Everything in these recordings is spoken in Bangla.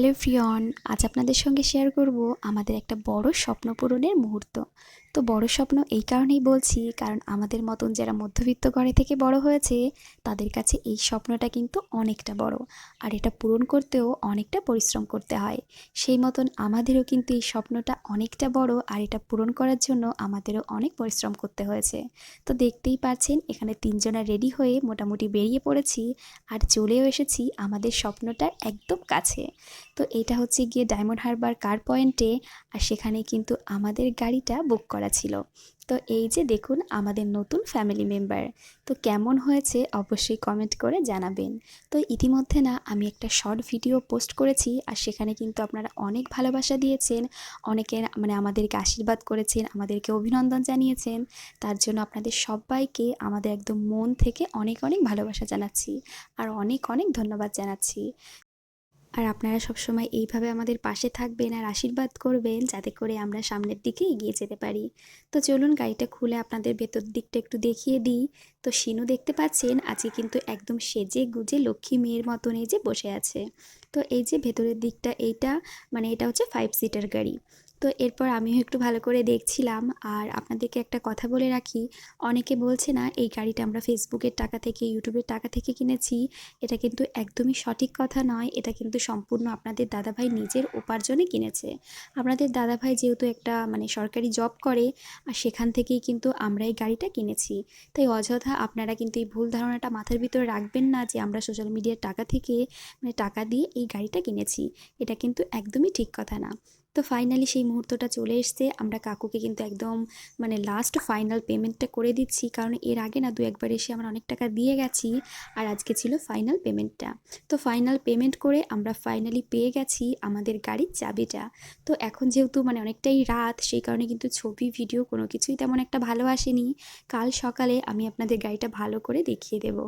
হ্যালো ফ্রিয়ন আজ আপনাদের সঙ্গে শেয়ার করব আমাদের একটা বড় স্বপ্ন পূরণের মুহূর্ত। তো বড় স্বপ্ন এই কারণেই বলছি, কারণ আমাদের মতন যারা মধ্যবিত্ত ঘরে থেকে বড় হয়েছে, তাদের কাছে এই স্বপ্নটা কিন্তু অনেকটা বড়। আর এটা পূরণ করতেও অনেকটা পরিশ্রম করতে হয়। সেই মতন আমাদেরও কিন্তু এই স্বপ্নটা অনেকটা বড়, আর এটা পূরণ করার জন্য আমাদেরও অনেক পরিশ্রম করতে হয়েছে। তো দেখতেই পাচ্ছেন, এখানে তিনজনা রেডি হয়ে মোটামুটি বেরিয়ে পড়েছি, আর চলেও এসেছি আমাদের স্বপ্নটার একদম কাছে। তো এটা হচ্ছে গিয়ে ডায়মন্ড হারবার কার পয়েন্টে আর সেখানে কিন্তু আমাদের গাড়িটা বুক করা ছিল। তো এই যে দেখুন আমাদের নতুন ফ্যামিলি মেম্বার তো কেমন হয়েছে অবশ্যই কমেন্ট করে জানাবেন। তো ইতিমধ্যে না আমি একটা শর্ট ভিডিও পোস্ট করেছি আর সেখানে কিন্তু আপনারা অনেক ভালোবাসা দিয়েছেন অনেকে মানে আমাদেরকে আশীর্বাদ করেছেন, আমাদেরকে অভিনন্দন জানিয়েছেন। তার জন্য আপনাদের সবাইকে আমাদের একদম মন থেকে অনেক অনেক ভালোবাসা জানাচ্ছি। আর অনেক অনেক ধন্যবাদ জানাচ্ছি। আর আপনারা সবসময় এইভাবে আমাদের পাশে থাকবেন আর আশীর্বাদ করবেন যাতে করে আমরা সামনের দিকে এগিয়ে যেতে পারি। তো চলুন গাড়িটা খুলে আপনাদের ভেতর দিকটা একটু দেখিয়ে দিই। তো শিনু দেখতে পাচ্ছেন, আজকে কিন্তু একদম সেজে গুজে লক্ষ্মী মেয়ের মতন এই যে বসে আছে। তো এই যে ভেতরের দিকটা, এইটা মানে এটা হচ্ছে ফাইভ সিটার গাড়ি। তো এরপর আমিও একটু ভালো করে দেখছিলাম। আর আপনাদেরকে একটা কথা বলে রাখি, অনেকে বলছে না, এই গাড়িটা আমরা ফেসবুকের টাকা থেকে, ইউটিউবের টাকা থেকে কিনেছি। এটা কিন্তু একদমই সঠিক কথা নয়, এটা কিন্তু সম্পূর্ণ আপনাদের দাদাভাই নিজের উপার্জনে কিনেছে। আপনাদের দাদাভাই যেহেতু একটা মানে সরকারি জব করে, আর সেখান থেকেই কিন্তু আমরা এই গাড়িটা কিনেছি। তাই অযথা আপনারা কিন্তু এই ভুল ধারণাটা মাথার ভিতরে রাখবেন না যে আমরা সোশ্যাল মিডিয়ার টাকা থেকে মানে টাকা দিয়ে এই গাড়িটা কিনেছি। এটা কিন্তু একদমই ঠিক কথা না। তো ফাইনালি সেই মুহূর্তটা চলে এসছে। আমরা কাকুকে কিন্তু একদম মানে লাস্ট ফাইনাল পেমেন্টটা করে দিচ্ছি। কারণ এর আগে না দু একবার এসে আমরা অনেক টাকা দিয়ে গেছি আর আজকে ছিল ফাইনাল পেমেন্টটা তো ফাইনাল পেমেন্ট করে আমরা ফাইনালি পেয়ে গেছি আমাদের গাড়ির চাবিটা। তো এখন যেহেতু মানে অনেকটাই রাত, সেই কারণে কিন্তু ছবি ভিডিও কোনো কিছুই তেমন একটা ভালো আসেনি। কাল সকালে আমি আপনাদের গাড়িটা ভালো করে দেখিয়ে দেব।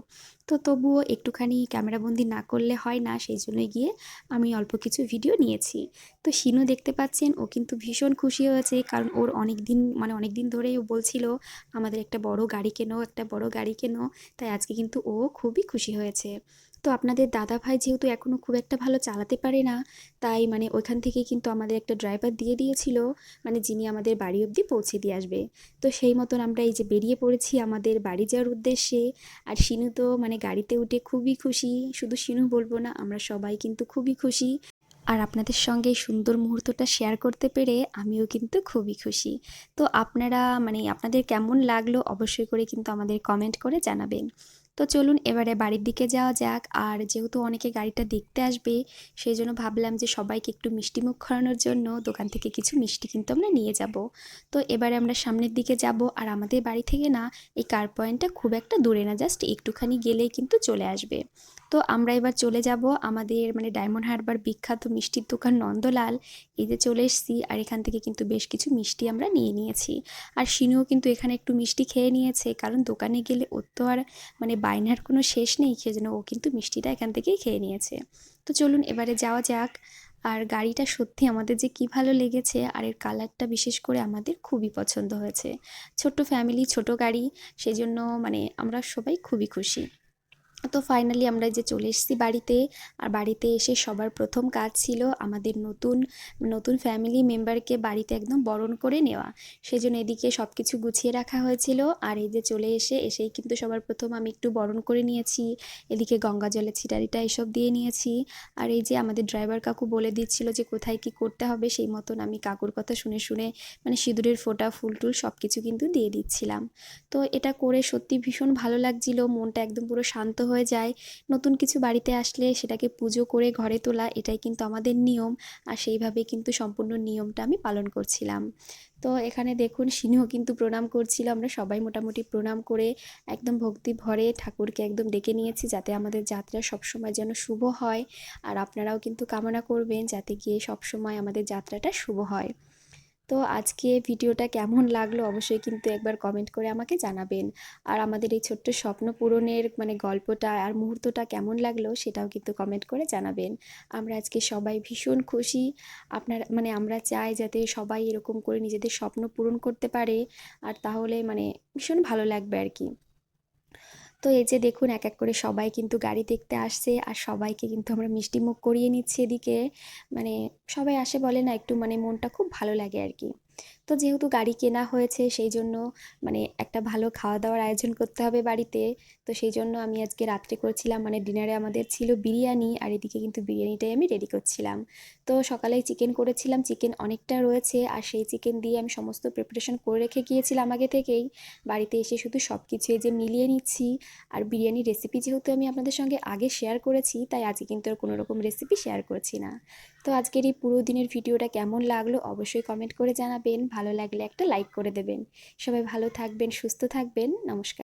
তো তবুও একটুখানি ক্যামেরাবন্দি না করলে হয় না, সেই জন্যই গিয়ে আমি অল্প কিছু ভিডিও নিয়েছি। তো শিনু দেখতে পাচ্ছেন, ও কিন্তু ভীষণ খুশি হয়েছে, কারণ ওর অনেক দিন মানে অনেক দিন ধরেই ও বলছিল, আমাদের একটা বড় গাড়ি কেনো, একটা বড় গাড়ি কেনো। তাই আজকে কিন্তু ও খুবই খুশি হয়েছে। তো আপনাদের দাদা ভাই যেহেতু এখনও খুব একটা ভালো চালাতে পারে না, তাই মানে ওইখান থেকে কিন্তু আমাদের একটা ড্রাইভার দিয়ে দিয়েছিল মানে যিনি আমাদের বাড়ি অবধি পৌঁছে দিয়ে আসবে। তো সেই মতন আমরা এই যে বেরিয়ে পড়েছি আমাদের বাড়ি যাওয়ার উদ্দেশ্যে, আর শিনু তো মানে গাড়িতে উঠে খুবই খুশি, শুধু শিনু বলব না, আমরা সবাই কিন্তু খুবই খুশি। আর আপনাদের সঙ্গে এই সুন্দর মুহূর্তটা শেয়ার করতে পেরে আমিও কিন্তু খুবই খুশি। তো আপনারা মানে আপনাদের কেমন লাগল অবশ্যই করে কিন্তু আমাদের কমেন্ট করে জানাবেন। তো চলুন এবারে বাড়ির দিকে যাওয়া যাক। আর যেহেতু অনেকে গাড়িটা দেখতে আসবে, সেই জন্য ভাবলাম যে সবাইকে একটু মিষ্টি মুখ খাওয়ানোর জন্য দোকান থেকে কিছু মিষ্টি কিন্তু আমরা নিয়ে যাব। তো এবারে আমরা সামনের দিকে যাব। আর আমাদের বাড়ি থেকে না, এই কার পয়েন্টটা খুব একটা দূরে না, জাস্ট একটুখানি গেলেই কিন্তু চলে আসবে। তো আমরা এবার চলে যাব আমাদের মানে ডায়মন্ড হারবার বিখ্যাত মিষ্টির দোকান নন্দলাল। এই যে চলে এসেছি আর এখান থেকে কিন্তু বেশ কিছু মিষ্টি আমরা নিয়ে নিয়েছি। আর শিনুও কিন্তু এখানে একটু মিষ্টি খেয়ে নিয়েছে, কারণ দোকানে গেলে ওর তো আর মানে বায়নার কোনো শেষ নেই, খেয়ে যেন ও কিন্তু মিষ্টিটা এখান থেকেই খেয়ে নিয়েছে। তো চলুন এবারে যাওয়া যাক। আর গাড়িটা সত্যি আমাদের যে কি ভালো লেগেছে, আর এর কালারটা বিশেষ করে আমাদের খুবই পছন্দ হয়েছে। ছোট্ট ফ্যামিলি ছোট গাড়ি, সেজন্য মানে আমরা সবাই খুবই খুশি। তো ফাইনালি আমরা যে চলে এসেছি বাড়িতে, আর বাড়িতে এসে সবার প্রথম কাজ ছিল আমাদের নতুন নতুন ফ্যামিলি মেম্বারকে বাড়িতে একদম বরণ করে নেওয়া। সেজন্য এদিকে সব কিছু গুছিয়ে রাখা হয়েছিল, আর এই যে চলে এসে, এসেই কিন্তু সবার প্রথম আমি একটু বরণ করে নিয়েছি। এদিকে গঙ্গা জলের ছিটারিটা এসব দিয়ে নিয়েছি। আর এই যে আমাদের ড্রাইভার কাকু বলে দিচ্ছিল যে কোথায় কি করতে হবে, সেই মতন আমি কাকুর কথা শুনে শুনে মানে সিঁদুরের ফোঁটা, ফুল টুল সব কিছু কিন্তু দিয়ে দিচ্ছিলাম। তো এটা করে সত্যি ভীষণ ভালো লাগছিল, মনটা একদম পুরো শান্ত হয়ে যায়। নতুন কিছু বাড়িতে আসলে সেটাকে পুজো করে ঘরে তোলা এটাই কিন্তু আমাদের নিয়ম। আর সেইভাবে কিন্তু সম্পূর্ণ নিয়মটা আমি পালন করছিলাম। তো এখানে দেখুন সিংহ কিন্তু প্রণাম করছিল। আমরা সবাই মোটামুটি প্রণাম করে একদম ভক্তি ভরে ঠাকুরকে একদম ডেকে নিয়েছি যাতে আমাদের যাত্রা সবসময় যেন শুভ হয়। আর আপনারাও কিন্তু কামনা করবেন যাতে গিয়ে সবসময় আমাদের যাত্রাটা শুভ হয়। তো আজকে ভিডিওটা কেমন লাগল অবশ্যই কিন্তু একবার কমেন্ট করে আমাকে জানাবেন। আর আমাদের এই ছোট্ট স্বপ্ন পূরণের মানে গল্পটা আর মুহূর্তটা কেমন লাগল সেটাও কিন্তু কমেন্ট করে জানাবেন। আমরা আজকে সবাই ভীষণ খুশি। আপনার মানে আমরা চাই যাতে সবাই এরকম করে নিজেদের স্বপ্ন পূরণ করতে পারে। আর তাহলে মানে ভীষণ ভালো লাগবে আর কি। তো এই যে দেখুন এক এক করে সবাই কিন্তু গাড়ি দেখতে আসছে আর সবাইকে কিন্তু আমরা মিষ্টি মুখ করিয়ে নিচ্ছি এদিকে। মানে সবাই আসে বলে না, একটু মানে মনটা খুব ভালো লাগে আর কি। তো যেহেতু গাড়ি কেনা হয়েছে, সেই জন্য মানে একটা ভালো খাওয়া দাওয়ার আয়োজন করতে হবে বাড়িতে। তো সেই জন্য আমি আজকে রাত্রে করছিলাম মানে ডিনারে আমাদের ছিল বিরিয়ানি, আর এদিকে কিন্তু বিরিয়ানিটাই আমি রেডি করছিলাম। তো সকালেই চিকেন করেছিলাম, চিকেন অনেকটা রয়েছে, আর সেই চিকেন দিয়ে আমি সমস্ত প্রিপারেশন করে রেখে গিয়েছিলাম আগে থেকেই। বাড়িতে এসে শুধু সব কিছু যে মিলিয়ে নিচ্ছি, আর বিরিয়ানির রেসিপি যেহেতু আমি আপনাদের সঙ্গে আগে শেয়ার করেছি, তাই আজকে কিন্তু আর কোনো রকম রেসিপি শেয়ার করছি না। তো আজকের এই পুরো দিনের ভিডিওটা কেমন লাগল, অবশ্যই কমেন্ট করে জানাবেন। ভালো লাগলে একটা লাইক করে দেবেন। সবাই ভালো থাকবেন সুস্থ থাকবেন। নমস্কার।